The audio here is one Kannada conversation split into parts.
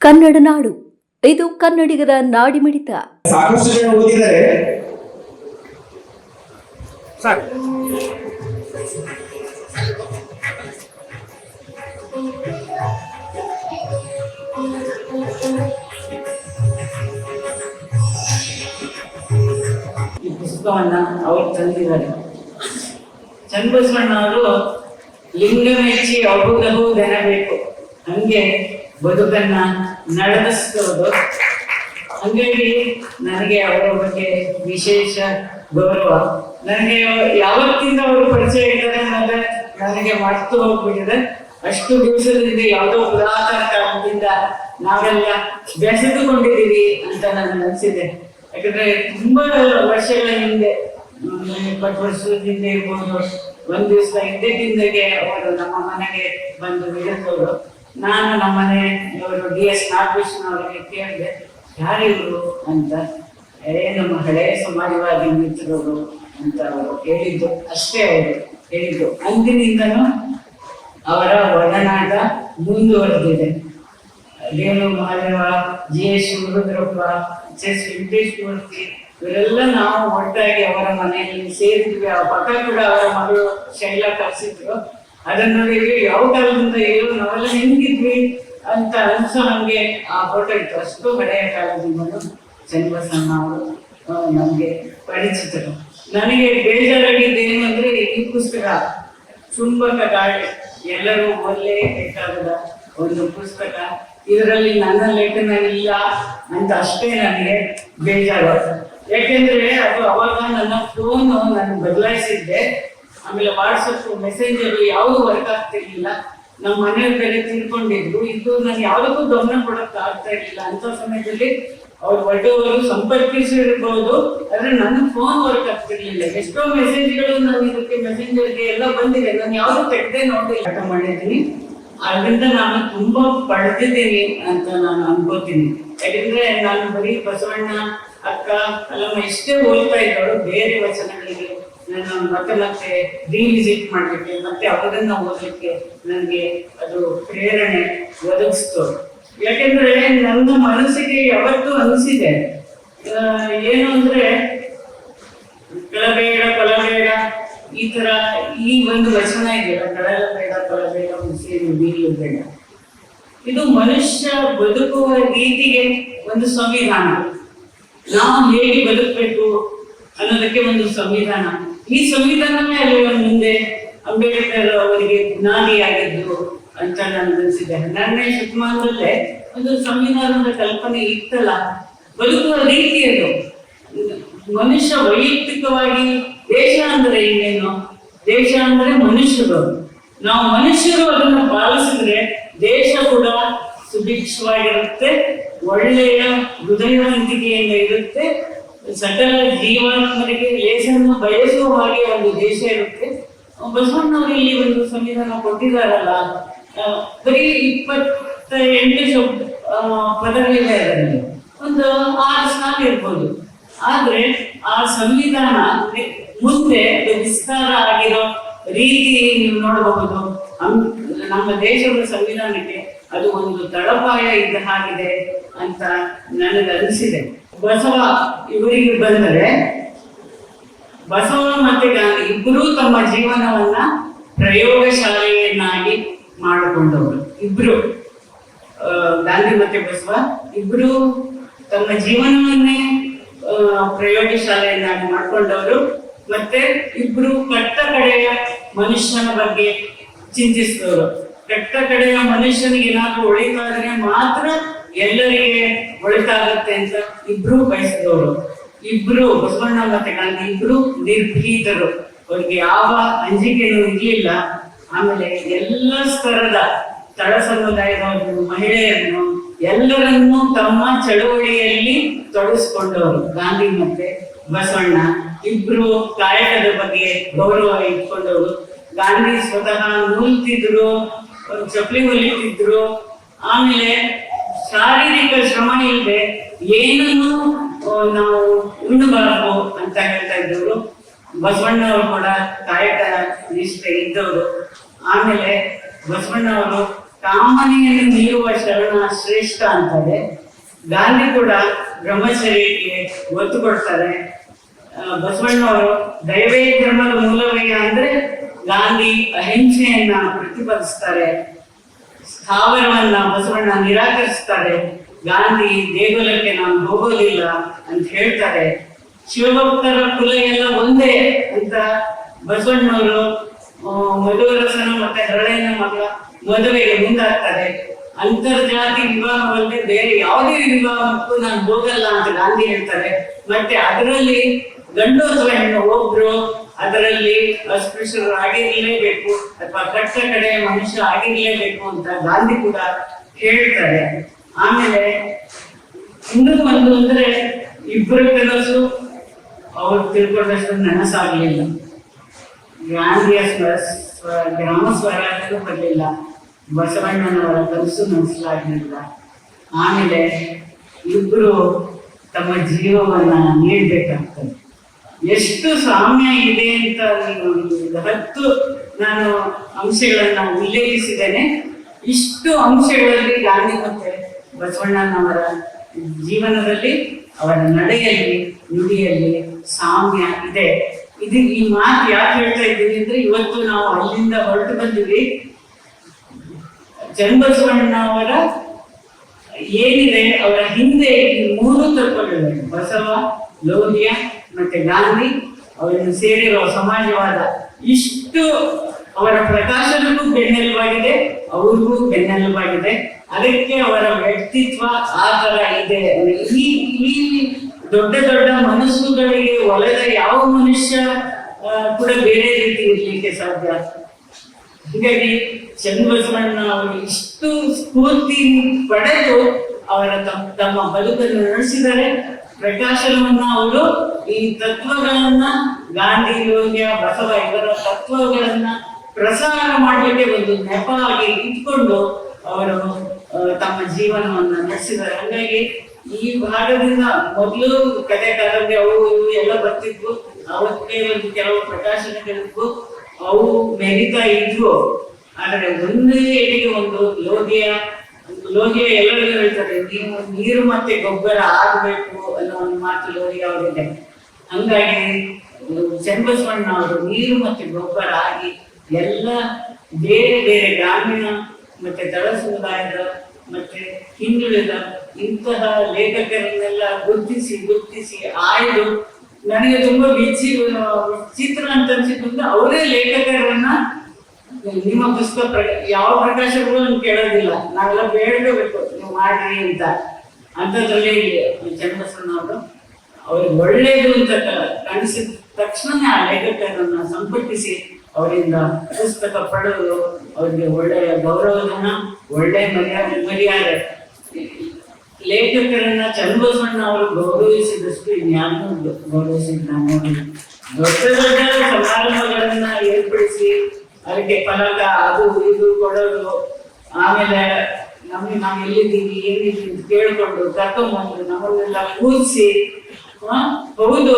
ಕನ್ನಡ ನಾಡು. ಇದು ಕನ್ನಡಿಗರ ನಾಡಿಮಿಡಿತ ಸಾಕಷ್ಟು ಜನ ಓದಿದ್ದಾರೆ. ಈ ಪುಸ್ತಕವನ್ನ ಅವ್ರು ತಂದಿದ್ದಾರೆ. ಚನ್ನಬಸವಣ್ಣ ಅವರು ಲಿಂಗ ಮೆಚ್ಚಿ ಬೇಕು. ಹಂಗೆ ಬದುಕನ್ನ ನಡೆದಿಸೋದು ಹಂಗಾಗಿ ನನಗೆ ಅವರ ಬಗ್ಗೆ ವಿಶೇಷ ಗೌರವ. ನನಗೆ ಯಾವತ್ತಿಂದ ಅವರು ಪರಿಚಯ ಇದ್ದಾರೆ ಅನ್ನೋದು ನನಗೆ ಮರ್ತು ಹೋಗ್ಬಿಟ್ಟಿದೆ. ಅಷ್ಟು ದಿವಸದಿಂದ ಯಾವುದೋ ಪುರಾತನ ಕಾಲದಿಂದ ನಾವೆಲ್ಲ ಬೆಸೆದುಕೊಂಡಿದ್ದೀವಿ ಅಂತ ನನಗೆ ಅನಿಸಿದೆ. ಯಾಕಂದ್ರೆ ತುಂಬಾ ವರ್ಷಗಳ ಹಿಂದೆ ಇಪ್ಪತ್ತು ವರ್ಷದ ಹಿಂದೆ ಇರ್ಬೋದು, ಒಂದ್ ದಿವಸ ಹಿಂದೆಗೆ ಅವರು ನಮ್ಮ ಮನೆಗೆ ಬಂದು ನಿಲ್ಲಿಸೋರು ನಾನು ನಮ್ಮನೆ ಇವರು ಡಿ ಎಸ್ ನಾಗಕೃಷ್ಣ ಅವರಿಗೆ ಕೇಳಿದೆ ಯಾರಿವರು ಅಂತ. ಏನು ಹಳೆ ಸಮಾಜವಾದಿ ಮಿತ್ರರು, ಅಂತ ಅವರು ಹೇಳಿದ್ದು. ಅಷ್ಟೇ ಅವರು ಹೇಳಿದ್ದು. ಅಂದಿನಿಂದನೂ ಅವರ ಒಡನಾಟ ಮುಂದುವರೆದಿದೆ. Renu Mahadeva G. S. Shivarudrappa H. S. Venkateshwarti ಇವರೆಲ್ಲ ನಾವು ಒಟ್ಟಾಗಿ ಅವರ ಮನೆಯಲ್ಲಿ ಸೇರಿದ್ವಿ. ಆ ಪಕ್ಕ ಕೂಡ ಅವರ ಮಗಳು ಶೈಲಾ ಕರ್ಸಿದ್ರು. ಅದನ್ನ ಯಾವ ಕಾಲದಿಂದ ಏನು ನಾವೆಲ್ಲ ಹೆಂಗಿದ್ವಿ ಅಂತ ಅನ್ಸೋ ನಮಗೆ ಆ ಫೋಟೋ ಇತ್ತು ಅಷ್ಟು ಹಳೆಯ ಕಾಲದಿಂದಲೂ ಚನ್ನಬಸವಣ್ಣ ಅವರು ನಮಗೆ ಪರಿಚಿತರು. ನನಗೆ ಬೇಜಾರಾಗಿದ್ದು ಏನು ಅಂದ್ರೆ ಈ ಪುಸ್ತಕ ಚುಂಬಕ ಗಾಳಿ ಎಲ್ಲರೂ ಓದಲೇಬೇಕಾದ ಒಂದು ಪುಸ್ತಕ. ಇದರಲ್ಲಿ ನನ್ನ ಲೇಖನ ಇಲ್ಲ ಅಂತ ಅಷ್ಟೇ ನನಗೆ ಬೇಜಾರು. ಯಾಕೆಂದ್ರೆ ಅದು ಅವಾಗ ನನ್ನ ಫೋನು ನಾನು ಬದಲಾಯಿಸಿದ್ದೆ. ಆಮೇಲೆ ವಾಟ್ಸಪ್ ಮೆಸೆಂಜರ್ ಯಾವುದು ವರ್ಕ್ ಆಗ್ತಿರ್ಲಿಲ್ಲ ನಮ್ಮ ಮನೆಯವ್ರ ಬೇರೆ ತಿಳ್ಕೊಂಡಿದ್ರು. ಇದು ನಾನು ಯಾವುದಕ್ಕೂ ಗಮನ ಕೊಡಕ್ ಆಗ್ತಾ ಇರ್ಲಿಲ್ಲ. ಅಂತ ಸಮಯದಲ್ಲಿ ಅವ್ರು ಒಡ್ಡವರು ಸಂಪರ್ಕಿಸಿರ್ಬೋದು. ಆದ್ರೆ ನನ್ನ ಫೋನ್ ವರ್ಕ್ ಆಗ್ತಿರ್ಲಿಲ್ಲ. ಎಷ್ಟೋ ಮೆಸೇಜ್ಗಳು ನಾನು ಇದಕ್ಕೆ ಮೆಸೆಂಜರ್ಗೆ ಎಲ್ಲ ಬಂದಿದೆ ನಾನು ಯಾವ್ದು ತೆಗ್ದೇ ನೋಡಿ ಆಟ ಮಾಡಿದ್ದೀನಿ. ಅದರಿಂದ ನಾನು ತುಂಬಾ ಪಡೆದಿದ್ದೀನಿ ಅಂತ ನಾನು ಅನ್ಕೋತೀನಿ. ಯಾಕಂದ್ರೆ ನಾನು ಬರೀ ಬಸವಣ್ಣ ಅಕ್ಕ ಅಲ್ಲಮ್ಮ ಇಷ್ಟೇ ಓದ್ತಾ ಇದ್ದವರು ಬೇರೆ ವಚನಗಳಿಗೆ ನಾನು ಮತ್ತೆ ರಿವಿಸಿಟ್ ಮಾಡಲಿಕ್ಕೆ ಮತ್ತೆ ಅವರನ್ನ ಓದಲಿಕ್ಕೆ ನನಗೆ ಅದು ಪ್ರೇರಣೆ ಒದಗಿಸ್ತು. ಯಾಕೆಂದ್ರೆ ನನ್ನ ಮನಸ್ಸಿಗೆ ಯಾವತ್ತೂ ಅನಿಸಿದೆ. ಏನು ಅಂದ್ರೆ ಕಳಬೇಡ ಕೊಲಬೇಡ, ಈ ತರ ಈ ಒಂದು ವಚನ ಇದೆಯಲ್ಲ ಕಳಬೇಡ ಕೊಲಬೇಡ ಮುಸಿರು ಬೀಳು ಬೇಡ. ಇದು ಮನುಷ್ಯ ಬದುಕುವ ರೀತಿಗೆ ಒಂದು ಸಂವಿಧಾನ. ನಾವು ಹೇಗೆ ಬದುಕಬೇಕು ಅನ್ನೋದಕ್ಕೆ ಒಂದು ಸಂವಿಧಾನ. ಈ ಸಂವಿಧಾನವೇ ಅಲ್ಲಿಯ ಮುಂದೆ ಅಂಬೇಡ್ಕರ್ ಅವರಿಗೆ ಬುನಾದಿಯಾಗಿದ್ದು ಅಂತ ನಾನು ಅನಿಸಿದೆ ಹನ್ನೆರಡನೇ ಶತಮಾನದಲ್ಲೇ ಒಂದು ಸಂವಿಧಾನದ ಕಲ್ಪನೆ ಇತ್ತಲ್ಲ, ಬದುಕುವ ರೀತಿ ಅದು. ಮನುಷ್ಯ ವೈಯಕ್ತಿಕವಾಗಿ ದೇಶ ಅಂದ್ರೆ ಇನ್ನೇನು? ದೇಶ ಅಂದ್ರೆ ಮನುಷ್ಯರು. ನಾವು ಮನುಷ್ಯರು ಅದನ್ನು ಪಾಲಿಸಿದ್ರೆ ದೇಶ ಕೂಡ ಸುಭಿಕ್ಷವಾಗಿರುತ್ತೆ, ಒಳ್ಳೆಯ ಹೃದಯವಂತಿಕೆಯಿಂದ ಇರುತ್ತೆ ಸಕಲ ಜೀವಾತ್ಮರಿಗೆ ಲೇಸನ್ನು ಬಯಸುವ ಹಾಗೆ ಒಂದು ದೇಶ ಇರುತ್ತೆ. ಬಸವಣ್ಣವರು ಇಲ್ಲಿ ಒಂದು ಸಂವಿಧಾನ ಕೊಟ್ಟಿದಾರಲ್ಲ ಬರೀ ಇಪ್ಪತ್ತ ಎಂಟು ಶಬ್ದ ಪದಗಳಿದೆ ಅದರಲ್ಲಿ. ಒಂದು ಆರು ಸಾಲು ಇರ್ಬೋದು. ಆದ್ರೆ ಆ ಸಂವಿಧಾನ ಮುಂದೆ ವಿಸ್ತಾರ ಆಗಿರೋ ರೀತಿ ನೀವು ನೋಡಬಹುದು. ನಮ್ಮ ದೇಶದ ಸಂವಿಧಾನಕ್ಕೆ ಅದು ಒಂದು ತಳಪಾಯ ಇದ್ದ ಹಾಗಿದೆ ಅಂತ ನನಗೆ ಅನಿಸಿದೆ ಬಸವ ಇವರಿಗೆ ಬಂದರೆ ಬಸವ ಮತ್ತೆ ಗಾಂಧಿ ಇಬ್ಬರೂ ತಮ್ಮ ಜೀವನವನ್ನ ಪ್ರಯೋಗಶಾಲೆಯನ್ನಾಗಿ ಮಾಡಿಕೊಂಡವರು. ಇಬ್ರು ಗಾಂಧಿ ಮತ್ತೆ ಬಸವ ಇಬ್ರು ತಮ್ಮ ಜೀವನವನ್ನೇ ಆ, ಪ್ರಯೋಗಶಾಲೆಯನ್ನಾಗಿ ಮಾಡ್ಕೊಂಡವರು. ಮತ್ತೆ ಇಬ್ರು ಕಟ್ಟ ಕಡೆಯ ಮನುಷ್ಯನ ಬಗ್ಗೆ ಚಿಂತಿಸಿದವರು. ಕಟ್ಟ ಕಡೆಯ ಮನುಷ್ಯನಿಗೆ ಏನಾದ್ರೂ ಒಳಿತಾದ್ರೆ ಮಾತ್ರ ಎಲ್ಲರಿಗೆ ಒಳಿತಾಗುತ್ತೆ ಅಂತ ಇಬ್ರು ಬಯಸಿದವರು. ಇಬ್ರು ಬಸವಣ್ಣ ಮತ್ತೆ ಗಾಂಧಿ ಇಬ್ರು ನಿರ್ಭೀತರು. ಅವ್ರಿಗೆ ಯಾವ ಅಂಜಿಕೆನೂ ಇರ್ಲಿಲ್ಲ. ಆಮೇಲೆ ಎಲ್ಲ ಸ್ತರದ ತಳ ಸಮುದಾಯದವರು ಮಹಿಳೆಯರನ್ನು, ಎಲ್ಲರನ್ನೂ ತಮ್ಮ ಚಳುವಳಿಯಲ್ಲಿ ತೊಡಗಿಸ್ಕೊಂಡವರು. ಗಾಂಧಿ ಮತ್ತೆ ಬಸವಣ್ಣ ಇಬ್ರು ಕಾಯಕದ ಬಗ್ಗೆ ಗೌರವ ಇಟ್ಕೊಂಡವರು. ಗಾಂಧಿ ಸ್ವತಃ ನೂಲ್ತಿದ್ರು, ಚಪ್ಪಲಿ ಹೊಲಿತಿದ್ರು. ಆಮೇಲೆ ಶಾರೀರಿಕ ಶ್ರಮ ಇಲ್ಲದೆ ಏನನ್ನು ನಾವು ಉಣ್ಣಬಾರದು ಅಂತ ಹೇಳ್ತಾ ಇದ್ದವರು ಬಸವಣ್ಣವರು ಕೂಡ ಕಾಯಕ ನಿಷ್ಠೆ ಇದ್ದವರು. ಆಮೇಲೆ ಬಸವಣ್ಣವರು ಕಾಮನೆಯನ್ನು ನೀಡುವ ಶರಣ ಶ್ರೇಷ್ಠ ಅಂತಾರೆ. ಗಾಂಧಿ ಕೂಡ ಬ್ರಹ್ಮಚರ್ಯಕ್ಕೆ ಒತ್ತು ಕೊಡ್ತಾರೆ. ಬಸವಣ್ಣವರು ದೈವೇ ಧರ್ಮದ ಮೂಲವೇ ಅಂದ್ರೆ ಗಾಂಧಿ ಅಹಿಂಸೆಯನ್ನ ಪ್ರತಿಪಾದಿಸ್ತಾರೆ. ಸ್ಥಾವರವನ್ನ ಬಸವಣ್ಣ ನಿರಾಕರಿಸ್ತಾರೆ ಗಾಂಧಿ ದೇಗುಲಕ್ಕೆ ನಾನು ಹೋಗೋದಿಲ್ಲ ಅಂತ ಹೇಳ್ತಾರೆ. ಶಿವಭಕ್ತರ ಕುಲ ಎಲ್ಲ ಒಂದೇ ಅಂತ ಬಸವಣ್ಣವರು ಮಧುರಸನ ಮತ್ತೆ ಹರಳೆಯನ ಮಗಳ ಮದುವೆಗೆ ಮುಂದಾಗ್ತಾರೆ. ಅಂತರ್ಜಾತಿ ವಿವಾಹವಲ್ಲದೆ ಬೇರೆ ಯಾವುದೇ ವಿವಾಹಕ್ಕೂ ನಾನು ಹೋಗಲ್ಲ ಅಂತ ಗಾಂಧಿ ಹೇಳ್ತಾರೆ. ಮತ್ತೆ ಅದರಲ್ಲಿ ಗಂಡು ಅಥವಾ ಹೆಣ್ಣು ಒಬ್ರು ಅದರಲ್ಲಿ ಅಸ್ಪೃಶ್ಯರು ಆಗಿರ್ಲೇಬೇಕು ಅಥವಾ ಕಟ್ಟ ಕಡೆ ಮನುಷ್ಯ ಆಗಿರಲೇಬೇಕು ಅಂತ ಗಾಂಧಿ ಕೂಡ ಹೇಳ್ತಾರೆ. ಆಮೇಲೆ ಇನ್ನೂ ಒಂದು ಅಂದ್ರೆ ಇಬ್ಬರು ಕೆಲಸ ಅವ್ರು ತಿಳ್ಕೊಂಡಷ್ಟು ನನಸಾಗ್ಲಿಲ್ಲ. ಗಾಂಧಿಯ ಸ್ವರ, ಸ್ವ- ಗ್ರಾಮ ಸ್ವರಾಜ್ಯನೂ ಬರಲಿಲ್ಲ. ಬಸವಣ್ಣನವರ ಕನಸು ನನಸಲಾಗಲಿಲ್ಲ ಆಮೇಲೆ ಇಬ್ಬರು ತಮ್ಮ ಜೀವವನ್ನ ನೀಡಬೇಕಾಗ್ತದೆ. ಎಷ್ಟು ಸಾಮ್ಯ ಇದೆ ಅಂತ ಒಂದು ಹತ್ತು ನಾನು ಅಂಶಗಳನ್ನ ಉಲ್ಲೇಖಿಸಿದ್ದೇನೆ. ಇಷ್ಟು ಅಂಶಗಳಲ್ಲಿ ಗಾಂಧಿ ಮತ್ತೆ ಬಸವಣ್ಣನವರ ಜೀವನದಲ್ಲಿ, ಅವರ ನಡೆಯಲ್ಲಿ, ನುಡಿಯಲ್ಲಿ ಸಾಮ್ಯ ಇದೆ. ಇದು ಈ ಮಾತು ಯಾಕೆ ಹೇಳ್ತಾ ಇದ್ದೀನಿ ಅಂದ್ರೆ ಇವತ್ತು ನಾವು ಅಲ್ಲಿಂದ ಹೊರಟು ಬಂದಿವಿ. ಚನ್ನಬಸವಣ್ಣನವರ ಏನಿದೆ, ಅವರ ಹಿಂದೆ ಈ ಮೂರು ತತ್ವಗಳಿವೆ ಬಸವ, ಲೋಹಿಯ ಮತ್ತೆ ಗಾಂಧಿ ಅವರನ್ನು ಸೇರಿರುವ ಸಮಾಜವಾದ ಇಷ್ಟು ಅವರ ಪ್ರಕಾಶನಕ್ಕೂ ಬೆನ್ನೆಲುಬಾಗಿದೆ, ಅವ್ರಿಗೂ ಬೆನ್ನೆಲುಬಾಗಿದೆ. ಅದಕ್ಕೆ ಅವರ ವ್ಯಕ್ತಿತ್ವ ಆ ತರ ಇದೆ ಈ ಈ ದೊಡ್ಡ ದೊಡ್ಡ ಮನಸ್ಸುಗಳಿಗೆ ಒಲೆದ ಯಾವ ಮನುಷ್ಯ ಕೂಡ ಬೇರೆ ರೀತಿ ಇರಲಿಕ್ಕೆ ಸಾಧ್ಯ? ಹೀಗಾಗಿ ಚನ್ನಬಸವಣ್ಣ ಅವರು ಇಷ್ಟು ಸ್ಫೂರ್ತಿ ಪಡೆದು ಅವರ ತಮ್ಮ ತಮ್ಮ ಬದುಕನ್ನು ನಡೆಸಿದರೆ ಪ್ರಕಾಶನವನ್ನು ಅವರು ಈ ತತ್ವಗಳನ್ನ ಗಾಂಧಿ ಯೋಗ್ಯ ಬಸವ ಇವರ ತತ್ವಗಳನ್ನ ಪ್ರಸಾರ ಮಾಡಲಿಕ್ಕೆ ಒಂದು ನೆಪವಾಗಿ ಇಟ್ಕೊಂಡು ಅವರು ತಮ್ಮ ಜೀವನವನ್ನ ನಡೆಸಿದ್ದಾರೆ. ಹಾಗಾಗಿ ಈ ಭಾಗದಿಂದ ಮೊದಲು ಕತೆ ಕಾದಂಬರಿ ಅವು ಇವು ಎಲ್ಲ ಬರ್ತಿದ್ವು. ಅವಕ್ಕೆ ಒಂದು ಕೆಲವು ಪ್ರಕಾಶನಗಳಿದ್ವು. ಅವು ಮೆರಿತಾ ಇದ್ವು ಆದರೆ ಒಂದೇ ಏಟಿಗೆ ಒಂದು ಲೋಹಿಯ ಲೋಹಿಯ ಎಲ್ಲರಿಗೂ ಹೇಳ್ತಾರೆ ನೀವು ನೀರು ಮತ್ತೆ ಗೊಬ್ಬರ ಆಗಬೇಕು ಅನ್ನೋ ಒಂದು ಮಾತು ಲೋಹಿಯ ಅವರಿದೆ ಹಂಗಾಗಿ ಚನ್ನಬಸವಣ್ಣ ಅವರು ನೀರು ಮತ್ತೆ ಗೊಬ್ಬರ ಆಗಿ ಎಲ್ಲ ಬೇರೆ ಬೇರೆ ಗ್ರಾಮೀಣ ಮತ್ತೆ ದಳ ಸಮುದಾಯದ ಮತ್ತೆ ಹಿಂದುಳಿದ ಇಂತಹ ಲೇಖಕರನ್ನೆಲ್ಲ ಗುರುತಿಸಿ ಗುರುತಿಸಿ ಆಯ್ದು ನನಗೆ ತುಂಬಾ ವಿಚಿ ವಿಚಿತ್ರ ಅಂತ ಅನ್ಸಿದ್ದು ಅವರೇ ಲೇಖಕರನ್ನ ನಿಮ್ಮ ಪುಸ್ತಕ ಯಾವ ಪ್ರಕಾಶಕರು ಅಂತ ಕೇಳೋದಿಲ್ಲ. ನಾವೆಲ್ಲ ಬೇಡಬೇಕು ನೀವು ಮಾಡ್ರಿ ಅಂತ. ಅಂಥದ್ರಲ್ಲಿ ಚನ್ನಬಸವಣ್ಣ ಅವರು ಅವ್ರಿಗೆ ಒಳ್ಳೇದು ಅಂತ ಕಾಣಿಸಿದ ತಕ್ಷಣನೇ ಆ ಲೇಖಕರನ್ನ ಸಂಪರ್ಕಿಸಿ ಅವರಿಂದ ಪುಸ್ತಕ ಪಡೆದು ಅವರಿಗೆ ಒಳ್ಳೆಯ ಗೌರವಧನ ಒಳ್ಳೆಯ ಮರ್ಯಾದೆ ಮರ್ಯಾದೆ ಲೇಖಕರನ್ನ ಚನ್ನಬಸವಣ್ಣ ಅವರು ಗೌರವಿಸಿದಷ್ಟು ಇನ್ಯಾರನ್ನೂ ಗೌ- ಗೌರವಿಸಿದ ನಾನು ನೋಡಿಲ್ಲ. ದೊಡ್ಡ ದೊಡ್ಡ ಸಮಾರಂಭಗಳನ್ನ ಏರ್ಪಡಿಸಿ ಅದಕ್ಕೆ ಫಲಕ, ಅದು, ಇದು ಕೊಡೋದು ಆಮೇಲೆ ನಮ್ಗೆ ನಾವು ಎಲ್ಲಿದ್ದೀವಿ, ಏನಿದ್ದೀವಿ ಕೇಳ್ಕೊಂಡು ಕರ್ಕೊಂಡ್ಬಂದು ನಮ್ಮನ್ನೆಲ್ಲ ಕೂರಿಸಿ ಹೌದು.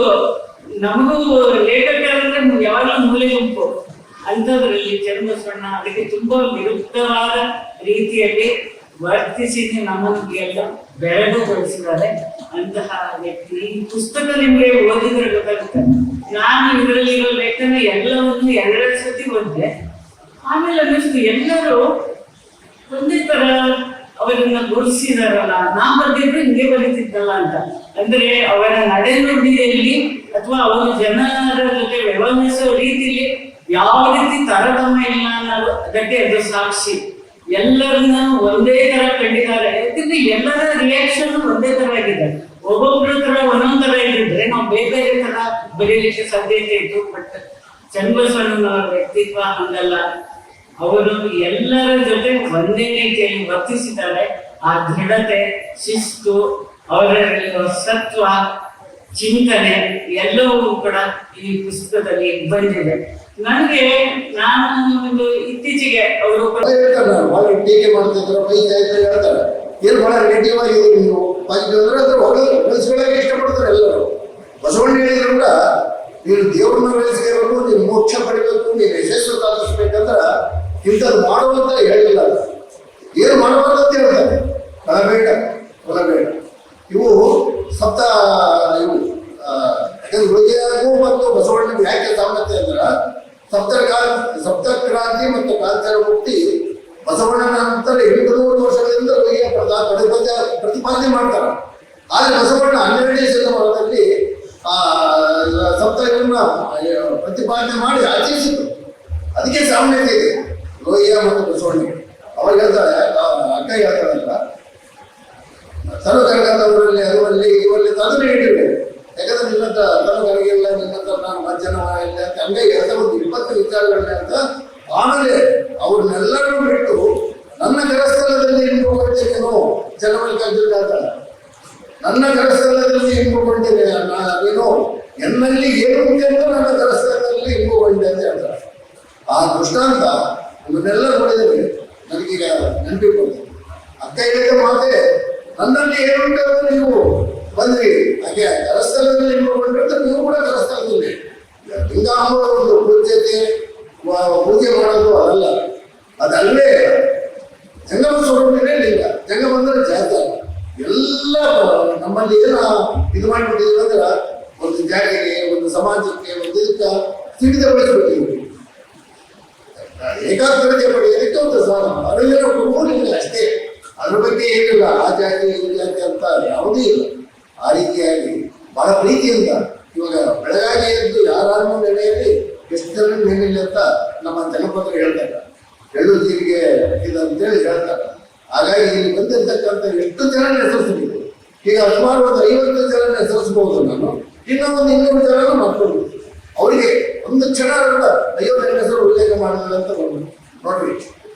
ನಮಗೂ ಲೇಖಕರಂದ್ರೆ ಯಾವಾಗಲೂ ಮೂಲೆ ಗುಂಪು. ಅಂಥದ್ರಲ್ಲಿ ಚನ್ನಬಸವಣ್ಣ ಅದಕ್ಕೆ ತುಂಬಾ ವಿರುದ್ಧವಾದ ರೀತಿಯಲ್ಲಿ ವರ್ತಿಸಿ ನಮ್ಮೆಲ್ಲ ಬೆರಗುಗೊಳಿಸಿದ್ದಾರೆ ಅಂತಹ ವ್ಯಕ್ತಿ. ಈ ಪುಸ್ತಕ ನಿಮಗೆ ಓದಿದ್ರೆ ಗೊತ್ತಾಗುತ್ತೆ. ನಾನು ಇದರಲ್ಲಿರೋ ಲೇಖನ ಎಲ್ಲವನ್ನು ಎರಡೆರಡು ಸತಿ ಓದಿದೆ. ಆಮೇಲೆ ಅನ್ನಿಸ್ತು ಎಲ್ಲರೂ ಒಂದೇ ತರ ಅವರನ್ನ ಗುರುತಿಸಿದಾರಲ್ಲ ನಾ ಬರ್ದಿದ್ರೆ ಹಿಂಗೆ ಬರೀತಿದ್ದಲ್ಲ ಅಂತ. ಅಂದ್ರೆ ಅವರ ನಡೆನುಡಿಯಲ್ಲಿ ಅಥವಾ ಅವರು ಜನರ ಜೊತೆ ವ್ಯವಹರಿಸೋ ರೀತಿಯಲ್ಲಿ ಯಾವ ರೀತಿ ತಾರತಮ್ಯ ಇಲ್ಲ ಅನ್ನೋದು ಅದಕ್ಕೆ ಅದು ಸಾಕ್ಷಿ. ಎಲ್ಲರನ್ನ ಒಂದೇ ತರ ಕಂಡಿದ್ದಾರೆ. ಯಾಕಂದ್ರೆ ಎಲ್ಲರ ರಿಯಾಕ್ಷನ್ ಒಂದೇ ತರ ಆಗಿದೆ. ಒಬ್ಬೊಬ್ಬರ ತರ ಒಂದೊಂದ್ ತರ ಇದ್ದಿದ್ರೆ ನಾವು ಬೇರೆ ಬೇರೆ ತರ ಬರೀಲಿಕ್ಕೆ ಸಾಧ್ಯತೆ ಇತ್ತು. ಬಟ್ ಚನ್ನಬಸವಣ್ಣನವರ ವ್ಯಕ್ತಿತ್ವ ಹಂಗಲ್ಲ. ಅವರು ಎಲ್ಲರ ಜೊತೆ ಒಂದೇ ರೀತಿಯಲ್ಲಿ ವರ್ತಿಸಿದ್ದಾರೆ. ಆ ದೃಢತೆ, ಶಿಸ್ತು, ಅವರಲ್ಲಿರುವ ಸತ್ವ, ಚಿಂತನೆ ಎಲ್ಲವೂ ಕೂಡ ಈ ಪುಸ್ತಕದಲ್ಲಿ ಬಂದಿದೆ. ನನಗೆ ನಾನು ಒಂದು ಇತ್ತೀಚೆಗೆ ಅವರು ಭಾಳ ಟೀಕೆ ಮಾಡ್ತಿದ್ರು ಬೈ ಆಯ್ತು ಹೇಳ್ತಾರೆ. ಏನು ಭಾಳ ನೆಗೆಟಿವ್ ಆಗಿದೆ ನೀವು? ಪಾಸಿಟಿವ್ ಅಂದ್ರೆ ಅದ್ರ ಹೊಗಳು ಇಷ್ಟಪಡ್ತಾರೆ ಎಲ್ಲರೂ. ಬಸವಣ್ಣ ಹೇಳಿದ್ರು ಕೂಡ, ನೀನು ದೇವ್ರನ್ನ ಬೆಳೆಸ್ಕೋಬೇಕು ನೀನು ಮೋಕ್ಷ ಪಡಿಬೇಕು ನೀನು ಯಶಸ್ಸು ಸಾಧಿಸ್ಬೇಕಂದ್ರ ಇಂಥದ್ದು ಮಾಡುವಂತ ಹೇಳಿಲ್ಲ. ಏನು ಮಾಡಬಾರ್ದು ಅಂತ ಹೇಳ್ತಾರೆ ಕಳಬೇಡ ಕೊಲಬೇಡ ಇವು ಸಪ್ತ, ಇವು ಹೃದಯಗೂ ಮತ್ತು ಬಸವಣ್ಣನಿಗೆ ಯಾಕೆ ಸಾಮರ್ಥ್ಯ ಅಂದ್ರೆ ಸಪ್ತ ಸಪ್ತಕ್ರಾಂತಿ ಮತ್ತು ಕಾಂತರ ಮುಕ್ತಿ ಬಸವಣ್ಣನ ನಂತರ ಎಂಟು ನೂರು ವರ್ಷಗಳಿಂದ ಪ್ರತಿಪಾದ- ಪ್ರತಿಪಾದನೆ ಮಾಡ್ತಾರೆ. ಆದ್ರೆ ಬಸವಣ್ಣ ಹನ್ನೆರಡನೇ ಶತಮಾನದಲ್ಲಿ, ಆ ಸಪ್ತ ಪ್ರತಿಪಾದನೆ ಮಾಡಿ ಆಚರಿಸಿದ್ರು. ಅದಕ್ಕೆ ಸಾಮ್ಯತೆ ಇದೆ. ಲೋಹಿಯ ಮತ್ತು ಬಸವಣ್ಣ. ಅವಾಗ ಹೇಳ್ತಾರೆ ಅಕ್ಕ ಹೇಳ್ತಾರಲ್ಲ ತನು ಕರಗದವರಲ್ಲಿ ಅದರಲ್ಲಿ ಇವರಲ್ಲಿ ತಂದ್ರೆ ಇಟ್ಟಿರ್ಬೇಕು ಯಾಕಂದ್ರೆ ನಿನ್ನಂತ ಹತ್ರ ತನು ಕರಗಿಲ್ಲ ನಾನು ಮಜ್ಜನ ಇಲ್ಲ ಅಂತ ಹಂಗೆ ಎರಡು ಒಂದು ಇಪ್ಪತ್ತು ವಿಚಾರಗಳನ್ನ ಅಂತ ಆಮೇಲೆ ಅವ್ರನ್ನೆಲ್ಲರೂ ಬಿಟ್ಟು ನನ್ನ ಕರಸ್ಥಲದಲ್ಲಿ ಹಿಂದುಕೊಳ್ತೇನೇನೋ ಚನ್ನಮಲ್ಲಿಕಾರ್ಜುನ ಹೇಳ್ತಾರೆ ನನ್ನ ಕರಸ್ಥಲದಲ್ಲಿ ಹಿಂದುಕೊಂಡೇನೆ ನಾನೇನೋ ಎನ್ನಲ್ಲಿ ಏನು ಅಂತ ನನ್ನ ಕರಸ್ಥಲದಲ್ಲಿ ಹಿಂದುಕೊಂಡೆ ಅಂತ. ಹೇಳ್ತಾರೆ ಆ ದೃಷ್ಟಾಂತ ಇವನ್ನೆಲ್ಲ ನೋಡಿದರೆ ನನಗೀಗ ನೆನಪಿ ಬಂತು ಅಕ್ಕ ಹೇಳಿದ ಮಾತೆ, ನನ್ನಲ್ಲಿ ಏನುಂಟು ನೀವು ಬಂದ್ರಿ. ಹಾಗೆ ಕರಸ್ಥಳದಲ್ಲಿ ಹಿಂದುಕೊಂಡ್ರೆ ನೀವು ಕೂಡ ಕರಸ್ಥಳದಲ್ಲಿ ಲಿಂಗಾಂಬರ ಒಂದು ಪೂಜ್ಯತೆ ಪೂಜೆ ಮಾಡೋದು ಅದಲ್ಲ. ಅದಲ್ಲೇ ಜಂಗಮ ಸ್ವರೂಪನೇ ಲಿಂಗ. ಜಂಗಮ ಅಂದ್ರೆ ಜಾತ. ಎಲ್ಲ ನಮ್ಮಲ್ಲಿ ಏನ ಇದು ಮಾಡಿಬಿಟ್ಟಿದ್ರು ಅಂದ್ರೆ ಒಂದು ಜಾಗಕ್ಕೆ ಒಂದು ಸಮಾಜಕ್ಕೆ, ಒಂದು ಇದಕ್ಕೆ ಸಿಡಿದಗೊಳಿಸ್ಬಿಟ್ಟಿದ್ವಿ ಏಕಾಗ್ರತೆ ಪಡೆಯೋದಕ್ಕೆ ಒಂದು ಸಾಧನ ಅದರಿಂದ ಗುರುಗಳಿಲ್ಲ ಅಷ್ಟೇ ಅದ್ರ ಬಗ್ಗೆ ಏನಿಲ್ಲ ಆ ಜಾತಿ ಈ ಜಾತಿ ಅಂತ ಯಾವುದೂ ಇಲ್ಲ ಆ ರೀತಿಯಾಗಿ ಬಹಳ ಪ್ರೀತಿಯಿಂದ ಇವಾಗ ಬೆಳಗಾಗಿ ಎದ್ದು ಯಾರನ್ನು ನೆನೆಯಲ್ಲಿ ಎಷ್ಟು ಜನ ನೆನೆಯಲ್ಲಿ ಅಂತ ನಮ್ಮ ಜನಪದರು ಹೇಳ್ತಾರೆ ಎಳ್ಳು ಜೀರಿಗೆ ಇದಂತೇಳಿ ಹೇಳ್ತಾರೆ ಹಾಗಾಗಿ ಇಲ್ಲಿ ಬಂದಿರ್ತಕ್ಕಂಥ ಎಷ್ಟು ಜನ ಹೆಸರಿಸಬೇಕು ಈಗ ಸುಮಾರು ಒಂದು ಐವತ್ತು ಜನ ಹೆಸರಿಸಬಹುದು ನಾನು ಇನ್ನೂ ಒಂದು ಇನ್ನೂರು ಜನ ಮಕ್ಕಳು ಅವರಿಗೆ ಒಂದು ಕ್ಷಣ ಕೂಡ ಅಯ್ಯೋ ನನ್ನ ಹೆಸರು ಉಲ್ಲೇಖ ಮಾಡಿಲ್ಲ ಅಂತ ಬಂದು ನೋಡ್ರಿ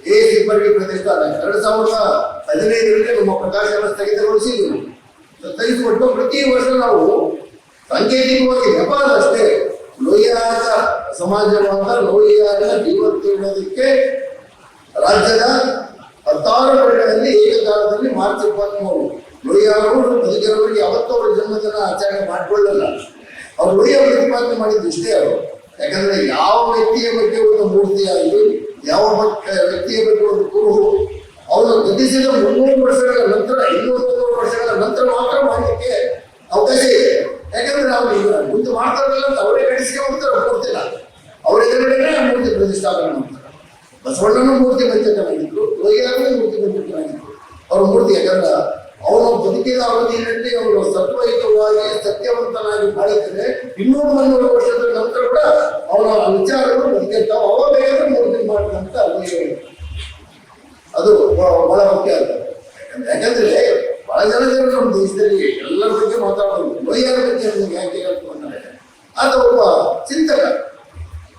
ಎ ಸಿಬ್ಬಂದಿ ಪ್ರತಿಷ್ಠಾನ ಎರಡ್ ಸಾವಿರದ ಹದಿನೈದರಲ್ಲಿ ನಮ್ಮ ಪ್ರಕಾಶನ ಸ್ಥಗಿತಗೊಳಿಸಿದ್ವಿ. ಸ್ಥಗಿತಗೊಟ್ಟು ಪ್ರತಿ ವರ್ಷ ನಾವು ಸಾಂಕೇತಿಕವಾಗಿ ವ್ಯಾಪಾರ ಅಷ್ಟೇ. ಲೋಹಿಯಾದ ಸಮಾಜವಾದ ಲೋಹಿಯಾದ ಜೀವನಕ್ಕೆ ರಾಜ್ಯದ ಹತ್ತಾರು ಕಡೆಗಳಲ್ಲಿ ಏಕಕಾಲದಲ್ಲಿ ಮಾರ್ಚ್ ಇಪ್ಪತ್ಮೂರು. ಲೋಹಿಯಾರು ಬದುಕಿರೋರಿಗೆ ಯಾವತ್ತೂ ಅವರ ಜನ್ಮದಿನ ಆಚರಣೆ ಮಾಡಿಕೊಳ್ಳಲ್ಲ. ಅವ್ರು ಲೋಹಿಯ ಪ್ರತಿಪಾದನೆ ಮಾಡಿದ್ದು ಇಷ್ಟೇ ಅವರು ಯಾಕಂದ್ರೆ ಯಾವ ವ್ಯಕ್ತಿಯ ಬಗ್ಗೆ ಒಂದು ಮೂರ್ತಿ ಆಗಲಿ ಯಾವ ವ್ಯಕ್ತಿಯ ಬಗ್ಗೆ ಒಂದು ಕುರುಹು ಅವನು ಗದ್ದಿಸಿದ ಮುನ್ನೂರು ವರ್ಷಗಳ ನಂತರ ಇನ್ನೂರು ಮುನ್ನೂರು ವರ್ಷಗಳ ನಂತರ ಮಾತ್ರ ಮಾಡಲಿಕ್ಕೆ ಅವಕಾಶ ಇದೆ. ಯಾಕಂದ್ರೆ ನಾವು ಮುಂದೆ ಮಾಡ್ತಾರಲ್ಲ ಅಂತ ಅವರೇ ನಡೆಸಿಗೆ ಹೋಗ್ತಾರೆ ಕೊಡ್ತಿಲ್ಲ. ಅವರ ಎದುರುಗಡೆ ಮೂರ್ತಿ ಪ್ರತಿಷ್ಠಾಪನೆ ಮಾಡ್ತಾರೆ. ಬಸವಣ್ಣನ ಮೂರ್ತಿ ಬಂಚಕನಾಗಿದ್ರು ಲೋಹಿಯಾರು ಮೂರ್ತಿ ಬಂಚಕನಾಗಿದ್ರು ಅವ್ರ ಮೂರ್ತಿ ಯಾಕಂದ್ರೆ ಅವನು ಬದುಕಿದ ಅವಧಿಯಲ್ಲಿ ಅವನು ಸತ್ವಯುತವಾಗಿ ಸತ್ಯವಂತನಾಗಿ ಮಾಡಿದರೆ ಇನ್ನೂರು ಮುನ್ನೂರು ವರ್ಷದ ನಂತರ ಕೂಡ ಅವನ ವಿಚಾರಗಳು ಬದುಕಿರ್ತಾವ ಅವ ಬೇಕಾದ್ರೆ ಮೂರ್ತಿ ಮಾಡಿದಂತ ಲೋಹಿಗಳು ಅದು ಬಹಳ ಮುಖ್ಯ ಅಂತ. ಯಾಕಂದ್ರೆ ಬಹಳ ಜನ ಜನರು ನಮ್ಮ ದೇಶದಲ್ಲಿ, ಎಲ್ಲರ ಬಗ್ಗೆ ಮಾತಾಡೋದು ಲೋಹಿಯಾರ ಬಗ್ಗೆ ನಿಮ್ಗೆ ಯಾಕೆ ಆತ ಒಬ್ಬ ಚಿಂತಕ.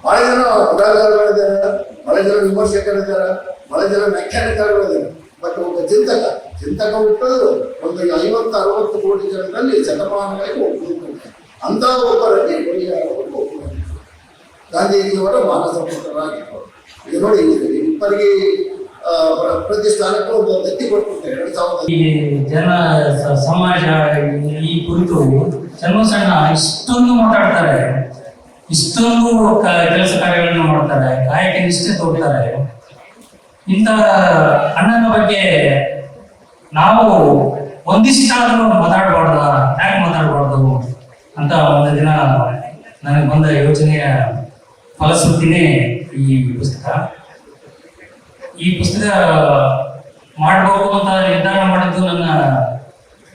ಬಹಳ ಜನ ಪುರಾಗಾರಗಳಿದ್ದಾರೆ ಬಹಳ ಜನ ವಿಮರ್ಶಕರಿದ್ದಾರೆ, ಬಹಳ ಜನ ವ್ಯಾಖ್ಯಾನಕಾರಗಳಿದ್ದಾರೆ ಬಟ್ ಒಬ್ಬ ಚಿಂತಕ ಚಿಂತಕ ಹುಟ್ಟೋದು ಒಂದು ಐವತ್ತು, ಅರವತ್ತು ಕೋಟಿ ಜನರಲ್ಲಿ ಶತಮಾನಗಳಿಗೆ ಹೋಗ್ಬೋದು ಅಂತ ಒಬ್ಬರಲ್ಲಿ ಲೋಹಿಯಾರವರು ಒಬ್ಬರು. ಗಾಂಧೀಜಿಯವರ ಮಾನಸ ಪುತ್ರರಾಗಿದ್ದರು. ಇದು ನೋಡಿ ಇಬ್ಬರಿಗೆ ಒಂದು ಗತಿ ಈ ಜನ ಸಮಾಜ ಈ ಕುರಿತು ಚನ್ನಬಸಣ್ಣ ಇಷ್ಟೊಂದು ಮಾತಾಡ್ತಾರೆ. ಇಷ್ಟೊಂದು ಕೆಲಸ ಕಾರ್ಯಗಳನ್ನು ಮಾಡ್ತಾರೆ ಕಾಯಕ ನಿಷ್ಠೆ ತೋರ್ತಾರೆ. ಇಂಥ ಅಣ್ಣನ ಬಗ್ಗೆ ನಾವು ಒಂದಿಷ್ಟಾದ್ರೂ ಮಾತಾಡಬಾರ್ದ, ಯಾಕೆ ಮಾತಾಡಬಾರ್ದು ಅಂತ ಒಂದು ದಿನ ನನಗೆ ಬಂದ ಯೋಚನೆಯ ಫಲಶ್ರುತಿನೇ ಈ ಪುಸ್ತಕ. ಈ ಪುಸ್ತಕ ಮಾಡಬೇಕು ಅಂತ ನಿರ್ಧಾರ ಮಾಡಿದ್ದು ನನ್ನ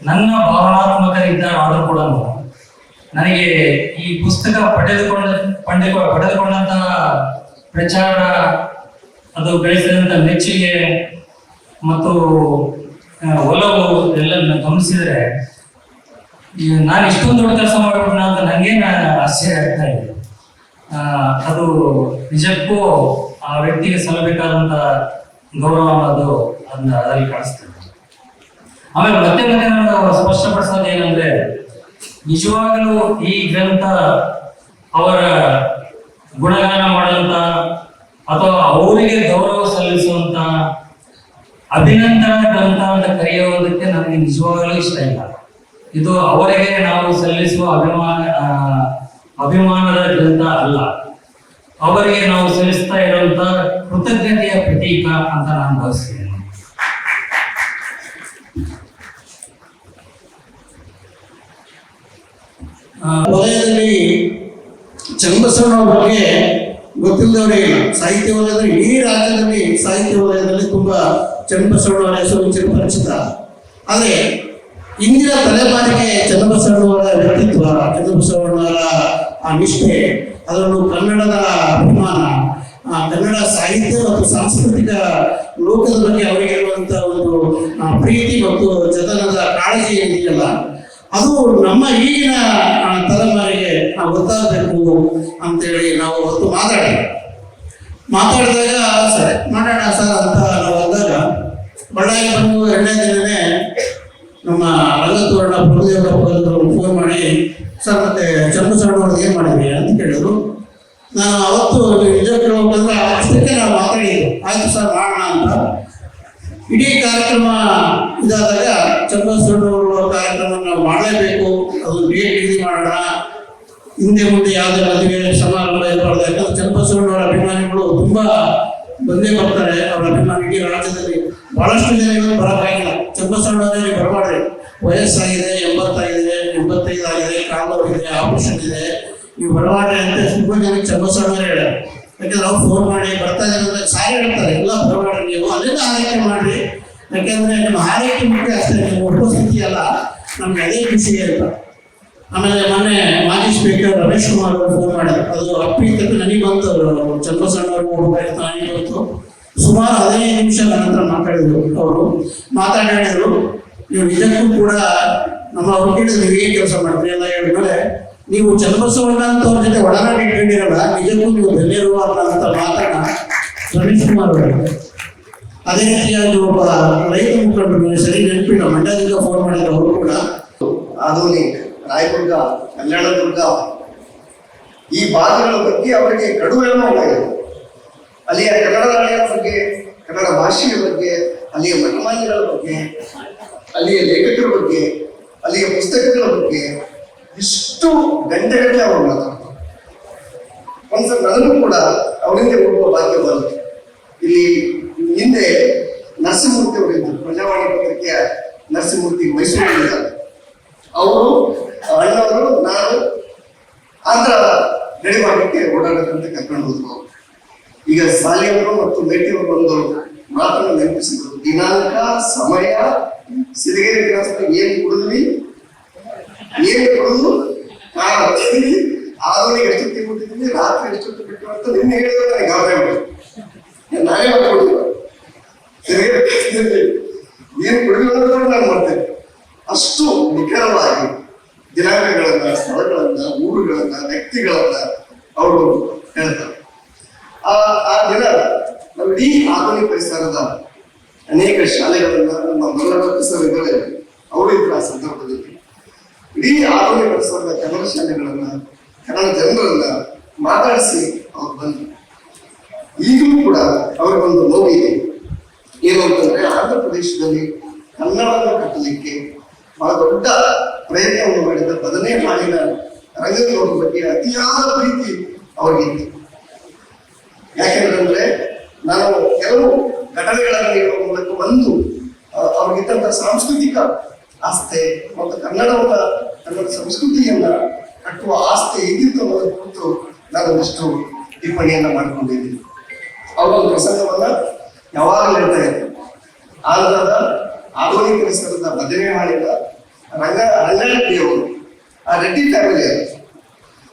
ನನ್ನ ಭಾವನಾತ್ಮಕ ನಿರ್ಧಾರ ಆದರೂ ಕೂಡ ನನಗೆ ಈ ಪುಸ್ತಕ ಪಡೆದುಕೊಂಡ ಪಂಡಿ ಪಡೆದುಕೊಂಡಂತಹ ಪ್ರಚಾರ, ಅದು ಬೆಳೆಸಿದಂಥ ಮೆಚ್ಚುಗೆ ಮತ್ತು ಒಲವು ಎಲ್ಲ ಗಮನಿಸಿದರೆ ನಾನು ಇಷ್ಟೊಂದು ದೊಡ್ಡ ಕೆಲಸ ಮಾಡಬೇಕು ಅಂತ ನನಗೇನು ಆಶ್ಚರ್ಯ ಆಗ್ತಾ ಇದೆ ಅದು ನಿಜಕ್ಕೂ ಆ ವ್ಯಕ್ತಿಗೆ ಸಲ್ಲಬೇಕಾದಂತ ಗೌರವ ಅನ್ನೋದು ಅದನ್ನ ಅದರಲ್ಲಿ ಕಾಣಿಸ್ತದೆ ಆಮೇಲೆ ಮತ್ತೆ ಮತ್ತೆ ನಾನು ಸ್ಪಷ್ಟಪಡಿಸೋದು ಏನಂದ್ರೆ, ನಿಜವಾಗಲೂ ಈ ಗ್ರಂಥ ಅವರ ಗುಣಗಾನ ಮಾಡುವಂತ ಅಥವಾ ಅವರಿಗೆ ಗೌರವ ಸಲ್ಲಿಸುವಂತ ಅಭಿನಂದನ ಗ್ರಂಥ ಅಂತ ಕರೆಯೋದಕ್ಕೆ ನನಗೆ ನಿಜವಾಗಲೂ ಇಷ್ಟ ಇಲ್ಲ. ಇದು ಅವರಿಗೆ ನಾವು ಸಲ್ಲಿಸುವ ಅಭಿಮಾನ ಅಭಿಮಾನದ ಗ್ರಂಥ ಅಲ್ಲ. ಅವರಿಗೆ ನಾವು ಸಲ್ಲಿಸ್ತಾ ಇರುವಂತ ಕೃತಜ್ಞತೆಯ ಪ್ರತೀಕ ಅಂತ ನಾನು ಭಾವಿಸ್ತೇನೆ. ವಲಯದಲ್ಲಿ ಚನ್ನಬಸವಣ್ಣವ್ರ ಬಗ್ಗೆ ಗೊತ್ತಿಲ್ಲದವರೇ ಇಲ್ಲ ಸಾಹಿತ್ಯ ವಲಯದಲ್ಲಿ ಇಡೀ ರಾಜ್ಯದಲ್ಲಿ ಸಾಹಿತ್ಯ ವಲಯದಲ್ಲಿ ತುಂಬಾ ಚನ್ನಬಸವಣ್ಣವರ ಹೆಸರು ಚಿರಪರಿಚಿತ ಆದರೆ ಇಂದಿನ ತಲೆಮಾರಿಗೆ ಚನ್ನಬಸವಣ್ಣವರ ವ್ಯಕ್ತಿತ್ವ ಚನ್ನಬಸವಣ್ಣವರ ಆ ನಿಷ್ಠೆ ಅದರಲ್ಲೂ ಕನ್ನಡದ ಅಭಿಮಾನ ಕನ್ನಡ ಸಾಹಿತ್ಯ ಮತ್ತು ಸಾಂಸ್ಕೃತಿಕ ಲೋಕದ ಬಗ್ಗೆ ಅವರಿಗೆ ಇರುವಂತಹ ಒಂದು ಪ್ರೀತಿ ಮತ್ತು ಜತನದ ಕಾಳಜಿ ಏನಿದೆಯಲ್ಲ, ಅದು ನಮ್ಮ ಈಗಿನ ತಲೆಮಾರಿಗೆ ಗೊತ್ತಾಗಬೇಕು ಅಂತೇಳಿ ನಾವು ಹೊತ್ತು ಮಾತಾಡಿ ಮಾತಾಡಿದಾಗ, ಸರಿ, ಮಾಡೋಣ ಸರ್ ಅಂತ ನಾವು ಅಂದಾಗ, ಬಳ್ಳಾರಿ ಬಂದು ಎರಡನೇ ದಿನನೇ ನಮ್ಮ ರಂಗತೋರಣ ಪ್ರಭುದೇವರ ಫೋನ್ ಮಾಡಿ, ಸರ್, ಮತ್ತೆ ಚಂದ್ರಶರಣವ್ರದ್ದು ಏನು ಮಾಡಿದ್ರಿ? ಅಂತ ಕೇಳಿದ್ರು. ನಾನು ಅವತ್ತು ನಿಜ ಕೇಳಬೇಕಂದ್ರೆ ಅಷ್ಟಕ್ಕೆ ನಾವು ಮಾತಾಡಿದ್ದು ಆಯ್ತು ಸರ್, ಮಾಡೋಣ ಅಂತ. ಇಡೀ ಕಾರ್ಯಕ್ರಮ ಇದಾದಾಗ ಚಂದ್ರಶರಣವರು ಕಾರ್ಯಕ್ರಮ ನಾವು ಮಾಡಲೇಬೇಕು. ಅದು ಡೇಟ್ ನಿಗದಿ ಮಾಡೋಣ. ಹಿಂದೆ ಮುಂದೆ ಯಾವುದೇ ಮದುವೆ ಸಮಾರಂಭ ಇರಬಾರ್ದು. ಯಾಕಂದ್ರೆ ಚನ್ನಬಸವಣ್ಣವರ ಅಭಿಮಾನಿಗಳು ತುಂಬಾ ಬಂದೇ ಬರ್ತಾರೆ. ಅವರ ಅಭಿಮಾನಿ ಇಡೀ ರಾಜ್ಯದಲ್ಲಿ ಬಹಳಷ್ಟು ಜನ ಇವತ್ತು ಬರೋಕ್ಕಾಗಿಲ್ಲ ಚನ್ನಬಸವಣ್ಣವರಿಗೆ ಬರಬಾರ್ದು. ವಯಸ್ಸಾಗಿದೆ, ಎಂಬತ್ತಾಗಿದೆ ಎಂಬತ್ತೈದು ಆಗಿದೆ ಇದೆ ಆಪರೇಷನ್ ಇದೆ ನೀವು ಬರಬಾರ್ದು ಅಂತ ತುಂಬ ಜನಕ್ಕೆ ಸಣ್ಣ ಹೇಳ ಯಾಕಂದ್ರೆ ಅವ್ರು ಫೋನ್ ಮಾಡಿ ಬರ್ತಾ ಇದ್ದಾರೆ ಸಾರಿ ಹೇಳ್ತಾರೆ. ಎಲ್ಲ ಬರಬಾರ್ದು ನೀವು. ಅಲ್ಲಿಂದ ಆರೈಕೆ ಮಾಡ್ರಿ. ಯಾಕೆಂದ್ರೆ ನಿಮ್ಮ ಆರೈಕೆ ಮುಖ್ಯ ಅಷ್ಟೇ, ನಿಮ್ಮ ಉಪಸ್ಥಿತಿ ಅಲ್ಲ ನಮ್ಗೆ ಅದೇ ಖುಷಿ ಅಂತ. ಆಮೇಲೆ ಮೊನ್ನೆ ಮಾಜಿ ಸ್ಪೀಕರ್ ರಮೇಶ್ ಕುಮಾರ್ ಅವರು ಫೋನ್ ಮಾಡಿದ್ರು. ಅದು ಅಪ್ಪಿ ತಪ್ಪಿ ನನಗೆ ಬಂತು. ಚನ್ನಬಸಣ್ಣವರು ಹೋಗ್ಬೇಕು ನನಗೆ ಬಂತು ಸುಮಾರು ಹದಿನೈದು ನಿಮಿಷ ನಂತರ ಮಾತಾಡಿದರು ಮಾತಾಡಿದ್ರು ಅವರು. ಮಾತಾಡಿ ಹೇಳಿದ್ರು ನೀವು ನಿಜಕ್ಕೂ ಕೂಡ ನಮ್ಮ ಅವ್ರಿಗೆ ನೀವು ಏನು ಕೆಲಸ ಮಾಡ್ತೀರಿ ಎಲ್ಲ ಹೇಳಿದ್ಮೇಲೆ, ನೀವು ಚನ್ನಬಸವಣ್ಣ ಅಂತ ಅವ್ರ ಜೊತೆ ಒಡನಾಟ ಇಟ್ಕೊಂಡಿರಲ್ಲ, ನಿಜಕ್ಕೂ ನೀವು ಧನ್ಯರು ಅಂತ ಮಾತನ್ನ ರಮೇಶ್ ಕುಮಾರ್ ಅವರು ಅದೇ ರೀತಿಯಾಗಿ ಒಬ್ಬ ರೈತ ಮುಖಂಡರು ಸರಿ ನೆನಪಿಲ್ಲ, ಮಂಡ್ಯದಿಂದ ಫೋನ್ ಮಾಡಿದ್ರು ಅವರು ಕೂಡ. ಆಧುನಿಕ ರಾಯದುರ್ಗ ಕಲ್ಯಾಣದುರ್ಗ ಈ ಭಾಗಗಳ ಬಗ್ಗೆ ಅವರಿಗೆ ಕಡುವೆಲ್ಲ ಉಂಟಾಗಿದೆ. ಅಲ್ಲಿಯ ಕನ್ನಡ ನಾಡಿನ ಬಗ್ಗೆ, ಕನ್ನಡ ಭಾಷೆಯ ಬಗ್ಗೆ, ಅಲ್ಲಿಯ ಮಠಮಾನ್ಯಗಳ ಬಗ್ಗೆ, ಅಲ್ಲಿಯ ಲೇಖಕರ ಬಗ್ಗೆ, ಅಲ್ಲಿಯ ಪುಸ್ತಕಗಳ ಬಗ್ಗೆ ಇಷ್ಟು ಗಂಟೆಗಟ್ಟಲೆ ಅವರು ಮಾತಾಡ್ತಾರೆ. ಒಂದ್ಸಲ ನನಗೂ ಕೂಡ ಅವರಿಂದ ಹೋಗುವ ಭಾಗ್ಯ ಬಂತು. ಇಲ್ಲಿ ಹಿಂದೆ ನರಸಿಂಹಮೂರ್ತಿ ಅವರಿದ್ದರು, ಪ್ರಜಾವಾಣಿ ಪತ್ರಿಕೆಯ ನರಸಿಂಹಮೂರ್ತಿ ಮೈಸೂರಿನಿಂದ ಅವರು, ಅಣ್ಣವರು, ನಾನು ಆಂಧ್ರ ಗಡಿಭಾಗಕ್ಕೆ ಓಡಾಡೋದಂತ ಕರ್ಕೊಂಡು ಹೋದ್ರು ಅವ್ರು. ಈಗ ಸಾಲಿಯವರು ಮತ್ತು ಮೇಟಿಯವರು ಒಂದು ಮಾತನ್ನು ನೆನಪಿಸಿದ್ರು ದಿನಾಂಕ, ಸಮಯ, ಸಿರಿಗೆರೆ ವಿಳಾಸ ಏನ್ ಕುಡಿದ್ವಿ ಏನ್ ಕುಡಿದು? ಆಧುನಿಕ ಎಷ್ಟೊತ್ತಿಗೆ ಬಿಟ್ಟಿದ್ವಿ ರಾತ್ರಿ ಎಷ್ಟೊತ್ತಿಗೆ ಬಿಟ್ಟು ಅಂತ ನಿನ್ನೆ ಹೇಳಿದ್ರೆ, ನನಗೆ ಗಾಬರಿ ಮಾಡಿ ನಾನೇ ಮಾಡ್ಕೊಂಡಿಲ್ಲ ಸಿರಿಗೆರೆ ಏನ್ ಕುಡಿದ್ವಿ ಅನ್ನೋದನ್ನ ನಾನು ಮಾಡ್ತೇನೆ ಅಷ್ಟು ನಿಖರವಾಗಿ ದಿನಾಂಕಗಳನ್ನ ಸ್ಥಳಗಳನ್ನ ಊರುಗಳನ್ನ ವ್ಯಕ್ತಿಗಳನ್ನ ಅವರು ಹೇಳ್ತಾರೆ ಆ ಆ ದಿನ ನಾವು ಇಡೀ ಆಧುನಿಕ ಪರಿಸರದ ಅನೇಕ ಶಾಲೆಗಳನ್ನ ನಮ್ಮ ಮಲ್ಲಪ್ಪ ಸರ್ ಇದ್ದಾರೆ ಅವರು ಇದ್ರು ಆ ಸಂದರ್ಭದಲ್ಲಿ ಇಡೀ ಆಧುನಿಕ ಪರಿಸರದ ಕನ್ನಡ ಶಾಲೆಗಳನ್ನ ಕನ್ನಡ ಜನರನ್ನ ಮಾತಾಡಿಸಿ ಅವ್ರು ಬಂದ್ರು ಈಗಲೂ ಕೂಡ ಅವರ ಒಂದು ನೋವು ಇದೆ. ಏನು ಅಂತಂದ್ರೆ ಆಂಧ್ರ ಪ್ರದೇಶದಲ್ಲಿ ಕನ್ನಡವನ್ನು ಕಟ್ಟಲಿಕ್ಕೆ ಬಹಳ ದೊಡ್ಡ ಪ್ರಯತ್ನವನ್ನು ಮಾಡಿದ ಬದನೇ ಹಾಡಿನ ರಂಗನವ್ರ ಬಗ್ಗೆ ಅತಿಯಾದ ಪ್ರೀತಿ ಅವರಿಗಿತ್ತು ಯಾಕೆಂತಂದ್ರೆ ನಾನು ಕೆಲವು ಘಟನೆಗಳನ್ನು ಹೇಳುವ ಮೂಲಕ ಒಂದು ಅವ್ರಿಗಿದ್ದಂತ ಸಾಂಸ್ಕೃತಿಕ ಆಸ್ತೆ ಮತ್ತು ಕನ್ನಡವನ್ನ ಕನ್ನಡ ಸಂಸ್ಕೃತಿಯನ್ನ ಕಟ್ಟುವ ಆಸ್ತೆ ಹೇಗಿತ್ತು ಅನ್ನೋದ್ರ ಕುರಿತು ನಾನು ಒಂದಿಷ್ಟು ಟಿಪ್ಪಣಿಯನ್ನ ಮಾಡಿಕೊಂಡಿದ್ದೀನಿ. ಅವರ ಒಂದು ಪ್ರಸಂಗವನ್ನ ಯಾವಾಗಲೂ ಹೇಳ್ತಾ ಇದ್ರು ಆಂಧ್ರದ ಆಧುನಿಕ ಪರಿಸರದ ಬದನೆ ಮಾಡಿದ ರಂಗ ರಂಗಾರೆಡ್ಡಿಯವರು ಆ ರೆಡ್ಡಿ ಫ್ಯಾಮಿಲಿ ಅವರು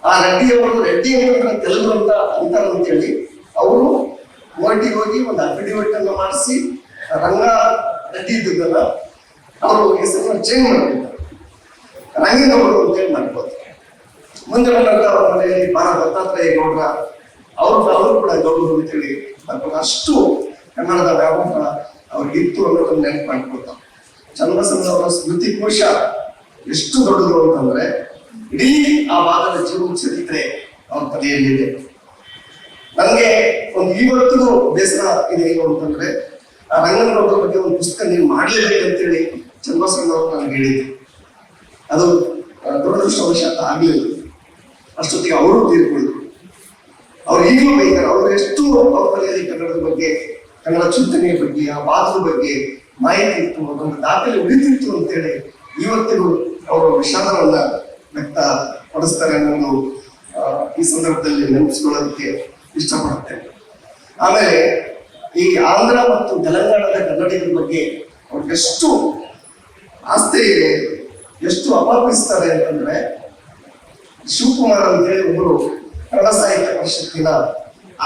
ಆ ರೆಡ್ಡಿಯವರು ರೆಡ್ಡಿ ಅಂತ ತೆಲುಗು ಅಂತ ಅಂತಾರೆ ಅಂತೇಳಿ ಅವರು ಕೋರ್ಟಿಗೆ ಹೋಗಿ ಒಂದು ಅಫಿಡವಿಟ್ ಅನ್ನು ಮಾಡಿಸಿ ರಂಗ ರೆಡ್ಡಿ ಇದ್ದದನ್ನ ಅವರು ಹೆಸರನ್ನ ಚೇಂಜ್ ಮಾಡ್ಬಿಡ್ತಾರೆ ರಂಗನವರು ಅಂತೇಳಿ ಮಾಡ್ಬೋದು. ಮುಂದೆ ಬಂದಂತ ಅವರ ಮನೆಯಲ್ಲಿ ಬಾರ ದತ್ತಾತ್ರೇಯ ಗೌಡ್ರ, ಅವರು ಅವರು ಕೂಡ ಗೌಡರು ಅಂತೇಳಿ ಬರ್ಬೋದು ಅಷ್ಟು ಕನ್ನಡದ ವ್ಯಾಮೋಹ ಅವ್ರಿಗಿತ್ತು ಅನ್ನೋದನ್ನ ನೆನಪು ಮಾಡ್ಕೊಳ್ತಾರೆ ಚನ್ನಬಸವನವರ ಸ್ಮೃತಿ ಕೋಶ ಎಷ್ಟು ದೊಡ್ಡದು ಅಂತಂದ್ರೆ ಇಡೀ ಆ ಭಾಗದ ಜೀವನ ಚರಿತ್ರೆ ಅವ್ರ ತಲೆಯಲ್ಲಿದೆ ನನಗೆ ಒಂದು ಇವತ್ತಿಗೂ ಬೇಸರ ಇದೆ ಏನು ಅಂತಂದ್ರೆ ಆ ರಂಗನವರ ಬಗ್ಗೆ ಒಂದು ಪುಸ್ತಕ ನೀವು ಮಾಡಲೇಬೇಕು ಅಂತೇಳಿ ಅವರು ನನಗೆ ಹೇಳಿದ್ರು. ಅದು ಆ, ದುರದೃಷ್ಟವಶಾತ್ ಆಗ್ಲಿಲ್ಲ. ಅಷ್ಟೊತ್ತಿಗೆ ಅವರು ತೀರ್ಕೊಂಡ್ರು ಅವ್ರು ಈಗಲೂ ಬೈತಾರೆ. ಅವ್ರು ಎಷ್ಟು ಅವ್ರ ಕನ್ನಡದ ಬಗ್ಗೆ, ಕನ್ನಡ ಚಿಂತನೆಯ ಬಗ್ಗೆ, ಆ ಭಾಗದ ಬಗ್ಗೆ ಮಾಹಿತಿ ಇತ್ತು. ಒಂದು ದಾಖಲೆ ಉಳಿದಿತ್ತು ಅಂತೇಳಿ ಇವತ್ತಿಗೂ ಅವರು ವಿಷಾದವನ್ನ ವ್ಯಕ್ತ ಪಡಿಸ್ತಾರೆ ತಪ್ಪಿಸ್ತಾರೆ ಅನ್ನೋದು ಈ ಸಂದರ್ಭದಲ್ಲಿ ನೆನಪಿಸ್ಕೊಳ್ಳೋದಕ್ಕೆ ಇಷ್ಟಪಡುತ್ತೇನೆ ಆಮೇಲೆ ಈ ಆಂಧ್ರ ಮತ್ತು ತೆಲಂಗಾಣದ ಕನ್ನಡಿಗರ ಬಗ್ಗೆ ಅವ್ರಿಗೆ ಎಷ್ಟು ಆಸ್ತಿ ಎಷ್ಟು ಅಪರ್ಪಿಸ್ತಾರೆ ಅಂತಂದ್ರೆ ಶಿವಕುಮಾರ್ ಅಂತ ಹೇಳಿ ಒಬ್ಬರು ಕನ್ನಡ ಸಾಹಿತ್ಯ ಪರಿಷತ್ತಿನ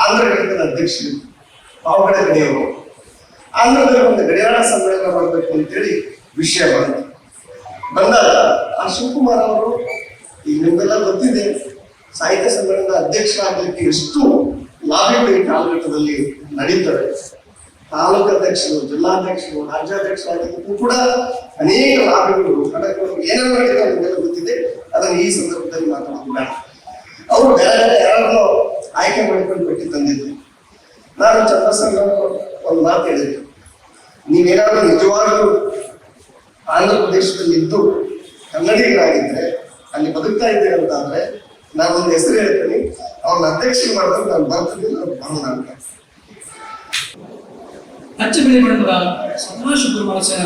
ಆಂಧ್ರ ಘಟಕದ ಅಧ್ಯಕ್ಷರು ಪಾವಗಡ ಗಡಿಯವರು ಆಂಧ್ರದಲ್ಲಿ ಒಂದು ಗಡಿಯಾರ ಸಮ್ಮೇಳನ ಮಾಡಬೇಕು ಅಂತೇಳಿ ವಿಷಯ ಬಂತು. ಬಂದಾಗ ಆ ಶಿವಕುಮಾರ್ ಅವರು, ಈಗ ನಿಮ್ಗೆಲ್ಲ ಗೊತ್ತಿದೆ, ಸಾಹಿತ್ಯ ಸಮ್ಮೇಳನದ ಅಧ್ಯಕ್ಷರಾಗಲಿಕ್ಕೆ ಎಷ್ಟು ಲಾಭಗಳು ಈ ಕಾಲಘಟ್ಟದಲ್ಲಿ ನಡೀತವೆ. ತಾಲೂಕು ಅಧ್ಯಕ್ಷರು, ಜಿಲ್ಲಾಧ್ಯಕ್ಷರು, ರಾಜ್ಯಾಧ್ಯಕ್ಷರಾಗಿದ್ದಕ್ಕೂ ಕೂಡ ಅನೇಕ ಲಾಭಗಳು ಕಡಕಗಳು ಏನೇನು ನಡೀತವೆ ಗೊತ್ತಿದೆ, ಅದನ್ನು ಈ ಸಂದರ್ಭದಲ್ಲಿ ಮಾತಾಡೋದು ಬೇಡ ಅವರು ಬೇರೆ ಬೇರೆ ಯಾರನ್ನೋ ಆಯ್ಕೆ ಮಾಡಿಕೊಂಡು ಬಿಟ್ಟು ತಂದಿದ್ರು ನಾನು ಚಂದ್ರಸಂಗ ಒಂದು ಮಾತು ಹೇಳಿದೆ ನೀವೇನಾದ್ರೂ ನಿಜವಾಗ್ಲೂ ಆಂಧ್ರ ಪ್ರದೇಶದಲ್ಲಿ ಇದ್ದು ಕನ್ನಡಿಗರಾಗಿದ್ರೆ, ಅಲ್ಲಿ ಬದುಕ್ತಾ ಇದ್ದೇವೆ ಅಂತ ಅಂದ್ರೆ ನಾನು ಒಂದು ಹೆಸರು ಹೇಳ್ತೀನಿ. ಅವ್ರನ್ನ ಅಧ್ಯಕ್ಷ ಮಾಡ್ತಾರೆ ನಾನು ಬರ್ತಿದ್ದಿಲ್ಲ ಬರೋಣ ಅಂತ ಅಚ್ಚ ಬಿಳಿ ಬಣ್ಣದ ಸದಾಶಿವ ಮನಸ್ಸಿನ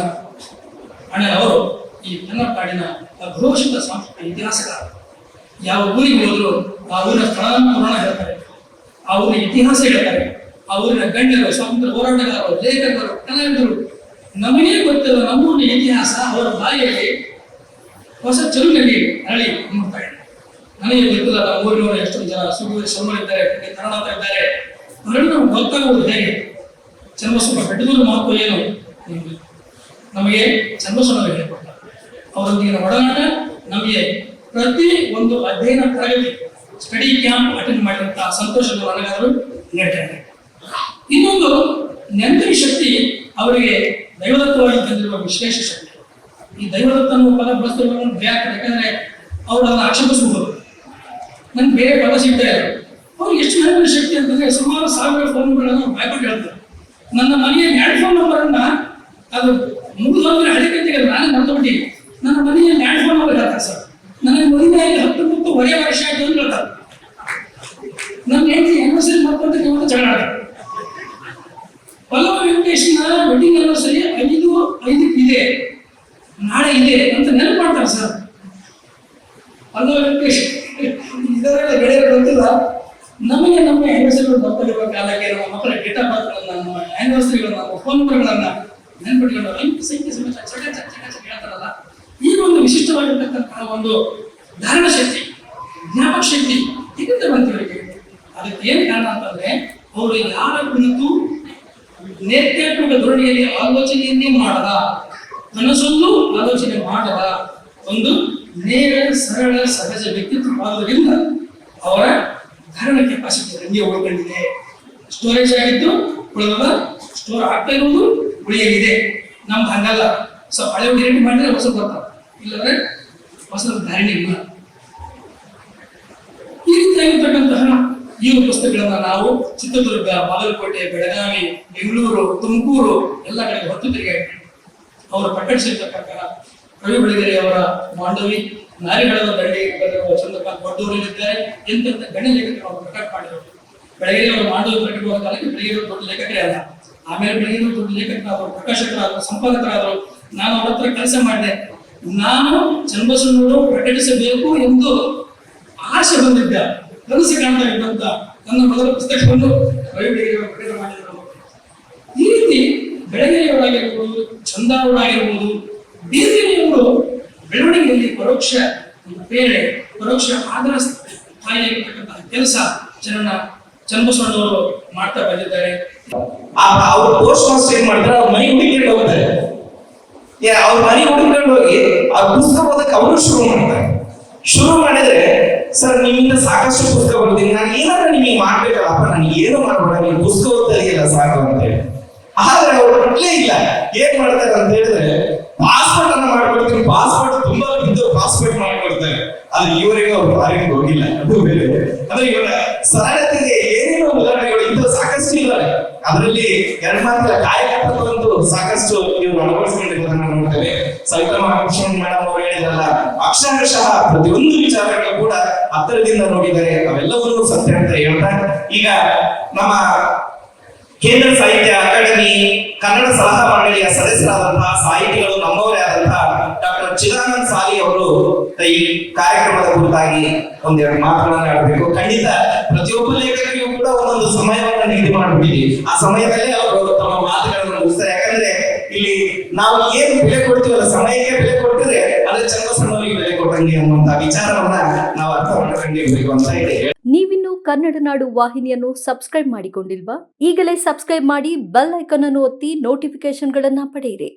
ಅಣ್ಣನವರು ಈ ಕನ್ನಡ ನಾಡಿನ ಅಘೋಷಿತ ಸಾಂಸ್ಕೃತಿಕ ಇತಿಹಾಸಕಾರ ಯಾವ ಊರಿಗೆ ಹೋದ್ರು ಆ ಊರಿನ ಸ್ಥಳ ಪುರಾಣ ಹೇಳ್ತಾರೆ. ಆ ಊರಿನ ಇತಿಹಾಸ ಹೇಳ್ತಾರೆ. ಆ ಊರಿನ ಗಣ್ಯರು, ಸ್ವಾತಂತ್ರ್ಯ ಹೋರಾಟಗಾರರು, ಲೇಖಕರು, ಕಲಾವಿದರು ನಮಗೇ ಗೊತ್ತಿಲ್ಲ, ನಮ್ಮೂರಿನ ಇತಿಹಾಸ ಅವರ ಬಾಯಿಯಲ್ಲಿ ಹೊಸ ಚಲುವಿನಲ್ಲಿ ಅರಳಿ ನೋಡ್ತಾ ಇದೆ ನನಗೆ ಗೊತ್ತಿಲ್ಲ ನಮ್ಮ ಊರಿನವರು ಎಷ್ಟೊಂದು ಜನ ಸುಗೂರಿ ಶ್ರಮಗಳಿದ್ದಾರೆ ಕನ್ನಡ ಇದ್ದಾರೆ. ಅವರೆಲ್ಲ ನಮ್ಗೆ ಗೊತ್ತಾಗುವುದು ಹೇಗೆ? ಚನ್ನಬಸವ ಬೆಟ್ಟದೂರು ಮಹತ್ವ ಏನು? ನಮಗೆ. ಚನ್ನಬಸವ ಹೇಳಿಕೊಟ್ಟ. ಅವರೊಂದಿಗಿನ ಒಡನಾಟ ನಮಗೆ ಪ್ರತಿ ಒಂದು ಅಧ್ಯಯನ ತರಗತಿ ಸ್ಟಡಿ ಕ್ಯಾಂಪ್ ಅಟೆಂಡ್ ಮಾಡಿದಂತಹ ಸಂತೋಷದ ನನಗಾದರೂ ಹೇಳ್ತಾ ಇದೆ ಇನ್ನೊಂದು ನೆನಪಿನ ಶಕ್ತಿ ಅವರಿಗೆ ದೈವದತ್ತವಾಗಿ ತಂದಿರುವ ವಿಶೇಷ ಶಕ್ತಿ. ಈ ದೈವದತ್ತ ಅನ್ನುವ ಪದ ಬಳಸ್ತಿರುವ ಬ್ಯಾಕ್ ಯಾಕಂದ್ರೆ ಅವ್ರು ಅದನ್ನ ಆಕ್ಷೇಪಿಸಬಹುದು ನನ್ಗೆ ಬೇರೆ ಪದ ಸಿಗ್ತಾ ಇಲ್ಲ. ಅವ್ರಿಗೆ ಎಷ್ಟು ನೆನಪಿನ ಶಕ್ತಿ ಅಂತಂದ್ರೆ ಸುಮಾರು ಸಾವಿರ ಫೋನ್ಗಳನ್ನು ಬಾಯ್ಬಿಟ್ಟು ಹೇಳ್ತಾರೆ. ನನ್ನ ಮನೆಯ ಲ್ಯಾಂಡ್ ಫೋನ್ ನಂಬರನ್ನ ಅದು ಮುಗಿದು ಅಂದ್ರೆ ಹಳೆ ಕಟ್ಟಿಗೆ ನಾನೇ ಮರ್ತುಬಿಟ್ಟು ನನ್ನ ಮನೆಯ ಲ್ಯಾಂಡ್ ಫೋನ್ ನಂಬರ್ ಹೇಳ್ತಾರೆ ಸರ್. ನನಗೆ ಮದುವೆಯಾಗಿ ಹೊರೆಯ ವರ್ಷ ಆಯ್ತು ಅಂತ ಹೇಳ್ತಾರೆ. ನನ್ನ ಹೆಂಡತಿ ಆನಿವರ್ಸರಿ ಐದಕ್ಕೆ ಇದೆ. ನಾಳೆ ಇದೆ ಅಂತ ನೆನಪು ಮಾಡ್ತಾರೆ ಸರ್. ಅದು ಇದರೆಲ್ಲ ಗೆಳೆಯರು ಗೊತ್ತಿಲ್ಲ. ನಮಗೆ ನಮ್ಮ ಆನಿವರ್ಸರಿಗಳು ಬರ್ತಿರುವ ಕಾಲಕ್ಕೆ ನಮ್ಮ ಮಕ್ಕಳ ಡೇಟ್ ಆಫ್ ಬರ್ತ್ ನಮ್ಮ ಆನಿವರ್ಸರಿಗಳನ್ನ ನಮ್ಮ ಫೋನ್ ನಂಬರ್ಗಳನ್ನ ನೆನ್ಪಿಟ್ಕೊಂಡು ಅಂಕಿ ಸಂಖ್ಯೆ ಸಮೇತ ಚಟ ಚಟ ಚಟ ಹೇಳ್ತಾರಲ್ಲ, ಈ ಒಂದು ವಿಶಿಷ್ಟವಾಗಿರ್ತಕ್ಕಂತಹ ಒಂದು ಧಾರಣ ಶಕ್ತಿ, ಜ್ಞಾಪಕ ಶಕ್ತಿ ಇದರಿಂದ ಬಂತಿವರಿಗೆ ಅದಕ್ಕೆ ಏನು ಕಾರಣ ಅಂತಂದ್ರೆ, ಅವರು ಯಾರ ಕುರಿತು ನೇತ್ಯಾತ್ಮಕ ಧೋರಣೆಯಲ್ಲಿ ಆಲೋಚನೆಯನ್ನೇ ಮಾಡದ. ಕನಸೊಂದು ಆಲೋಚನೆ ಮಾಡದ. ಒಂದು ನೇರ, ಸರಳ, ಸಹಜ ವ್ಯಕ್ತಿತ್ವವಾದ್ದರಿಂದ ಅವರ ಧಾರಣ ಕೆಪಾಸಿಟಿ ಹಂಗೆ ಒಳಗೊಂಡಿದೆ. ಸ್ಟೋರೇಜ್ ಆಗಿದ್ದು ಉಳಿದ ಸ್ಟೋರ್ ಆಗ್ತಾ ಇರುವುದು ಉಳಿಯಲಿದೆ. ನಮ್ದು ಹಂಗಲ್ಲ. ಸೊ ಹಳೆ ಡಿಲೀಟ್ ಮಾಡಿದ್ರೆ ಹೊಸ ಬರ್ತಾವ. ಇಲ್ಲದ್ರೆ ಹೊಸ ಧಾರಣೆ ಇಲ್ಲ. ಈ ರೀತಿಯಾಗಿರ್ತಕ್ಕಂತಹ ಈ ಪುಸ್ತಕಗಳನ್ನ ನಾವು ಚಿತ್ರದುರ್ಗ, ಬಾಗಲಕೋಟೆ, ಬೆಳಗಾವಿ, ಬೆಂಗಳೂರು, ತುಮಕೂರು, ಎಲ್ಲ ಕಡೆ ಹೊತ್ತು ತಿರುಗಾಡಿ ಅವರು ಪ್ರಕಟಿಸಿರ್ತಕ್ಕಂತಹ ರವಿ ಬೆಳಗೆರೆ ಅವರ ಮಾಂಡವಿ ನಾರಿಗಳ ದಂಡಿ ಬರೆದಿರುವ ಚಂದ್ರಕಾಂತ್ ಬಡ್ಡೂರಿದ್ದಾರೆ ಎಂತೆಂತ ಗಣ್ಯ ಲೇಖಕರು ಅವರು ಪ್ರಕಟ ಮಾಡಿದರು. ಬೆಳಗೆರೆ ಅವರು ಮಾಂಡವಿ ಪ್ರಕಟವಾದ ಕಾಲಕ್ಕೆ ಅವರು ದೊಡ್ಡ ಲೇಖಕರೇ ಅಲ್ಲ. ಆಮೇಲೆ ಅವರು ದೊಡ್ಡ ಲೇಖಕರಾದರು ಪ್ರಕಾಶಕರಾದರು ಸಂಪಾದಕರಾದರು ನಾನು ಅವರ ಹತ್ರ ಕೆಲಸ ಮಾಡಿದೆ. ನಾನು ಚನ್ನಬಸವನವರು ಪ್ರಕಟಿಸಬೇಕು ಎಂದು ಆಸೆ ಬಂದಿದ್ದ ಕನಸು ಕಾಣ್ತಾ ಇದ್ದಂತ ನನ್ನ ಮೊದಲ ಪುಸ್ತಕವನ್ನು ಮಾಡಿದರು ಈ ರೀತಿ ಬೆಳಗೆರೆಯವರಾಗಿರ್ಬೋದು ಚಂದಾವರಾಗಿರ್ಬೋದು ಬೇರೆಯವರು ಬೆಳವಣಿಗೆಯಲ್ಲಿ ಪರೋಕ್ಷ ಪ್ರೇರಣೆ, ಪರೋಕ್ಷ ಆಧಾರ ಸ್ಥಾಯಿಯಾಗಿರ್ತಕ್ಕಂತಹ ಕೆಲಸ ಜನನ ಚನ್ನಬಸವಣ್ಣವರು ಮಾಡ್ತಾ ಬಂದಿದ್ದಾರೆ. ಅವ್ರ ಪೋಸ್ಟ್ ಮಾಸ್ಟರ್ ಏನ್ ಮಾಡ್ತಾರೆ? ಅವ್ರ ಮನೆ ಹುಡುಕಿಕೊಂಡು ಹೋಗ್ತಾರೆ. ಅವ್ರ ಮನೆ ಹುಡುಕಿಕೊಂಡು ಹೋಗಿ ಅವ್ರ ಪುಸ್ತಕ ಓದಕ್ಕೆ ಅವರು ಶುರು ಮಾಡ್ತಾರೆ. ಶುರು ಮಾಡಿದ್ರೆ, ಸರ್, ನಿಮ್ಮಿಂದ ಸಾಕಷ್ಟು ಪುಸ್ತಕ ಬರ್ತೀನಿ ನಾನು ಏನಾದ್ರೂ ನಿಮಗೆ ಮಾಡ್ಬೇಕಲ್ಲಪ್ಪ ನಾನು ಏನು ಮಾಡ್ಬೇಡ ನೀವು ಪುಸ್ತಕ ಓದ್ತದೆಯಲ್ಲ ಸಾಕು ಅಂತ ಹೇಳಿ. ಆದ್ರೆ ಅವ್ರು ಕೊಡ್ಲೇ ಇಲ್ಲ. ಏನ್ ಮಾಡ್ತಾರೆ ಅಂತ ಹೇಳಿದ್ರೆ ಪಾಸ್ಪೋರ್ಟ್ ಅನ್ನ ಮಾಡ್ಕೊಡ್ತೀನಿ. ಪಾಸ್ಪೋರ್ಟ್ ತುಂಬಾ ಬಿದ್ದು ಪಾಸ್ಪೋರ್ಟ್ ಮಾಡ್ಕೊಡ್ತಾರೆ ಅದು ಇವರಿಗೆ ಅವ್ರು ಫಾರಿನ್ ಹೋಗಿಲ್ಲ. ಅದು ಬೇರೆ. ಅಂದ್ರೆ ಇವರ ಸರಳತೆಗೆ ಏನೇನೋ ಉದಾಹರಣೆಗಳು ಇಂಥ ಸಾಕಷ್ಟು ಇದ್ದಾರೆ ಅದರಲ್ಲಿ ಎರಡು ಮಾತ್ರ ಕಾಯಕತ್ವದಂತೂ ಸಾಕಷ್ಟು ಇವರು ಅಳವಡಿಸಿಕೊಂಡಿರೋದನ್ನ ನೋಡ್ತೇವೆ. ಸವಿತಾ ಕೃಷ್ಣ ಮೇಡಮ್ ಅವರು ಹೇಳಿದ್ರಲ್ಲ, ಅಕ್ಷರಶಃ ಪ್ರತಿಯೊಂದು ವಿಚಾರಗಳು ಕೂಡ ಹತ್ತಿರದಿಂದ ನೋಡಿದರೆ ಅವೆಲ್ಲವನ್ನೂ ಸತ್ಯ ಅಂತ ಹೇಳ್ತಾ ಈಗ ನಮ್ಮ ಕೇಂದ್ರ ಸಾಹಿತ್ಯ ಅಕಾಡೆಮಿ ಕನ್ನಡ ಸಲಹಾ ಮಂಡಳಿಯ ಸದಸ್ಯರಾದಂತಹ ಸಾಹಿತಿಗಳು ನಮ್ಮವರೇ ಆದಂತಹ ಚಿದಾನಂದ್ ಸಾಲಿ ಅವರು ಈ ಕಾರ್ಯಕ್ರಮದ ಕುರಿತಾಗಿ ಒಂದೆರಡು ಮಾತುಗಳನ್ನು ಆಡಬೇಕು. ಖಂಡಿತ ಪ್ರತಿಯೊಬ್ಬ ಲೇಖಕರಿಗೂ ಕೂಡ ಒಂದೊಂದು ಸಮಯವನ್ನು ನಿಗದಿ ಮಾಡ್ಬಿಟ್ಟಿದ್ವಿ ಆ ಸಮಯದಲ್ಲಿ ಅವರು ತಮ್ಮ ಮಾತುಗಳನ್ನು ಮುಗಿಸ್ತಾರೆ. ಯಾಕಂದ್ರೆ ಇಲ್ಲಿ ನಾವು ಏನು ಬೆಲೆ ಕೊಡ್ತೀವಲ್ಲ, ಸಮಯಕ್ಕೆ ಬೆಲೆ ಕೊಟ್ಟಿದ್ರೆ ಅದೇ ಚನ್ನಬಸವಣ್ಣವರಿಗೆ ಬೆಲೆ ಕೊಟ್ಟಂಗೆ ಅನ್ನುವಂತ ವಿಚಾರವನ್ನ ನಾವು ಅರ್ಥ ಮಾಡ್ಕೊಂಡಿರ್ಬೇಕು ಅಂತ ಹೇಳಿ ನೀವಿನ್ನು ಕನ್ನಡ ನಾಡು ವಾಹಿನಿಯನ್ನು ಸಬ್ಸ್ಕ್ರೈಬ್ ಮಾಡಿಕೊಂಡಿಲ್ವಾ? ಈಗಲೇ ಸಬ್ಸ್ಕ್ರೈಬ್ ಮಾಡಿ ಬೆಲ್ ಐಕಾನ್ ಅನ್ನು ಒತ್ತಿ ನೋಟಿಫಿಕೇಶನ್ಗಳನ್ನ ಪಡೆಯಿರಿ.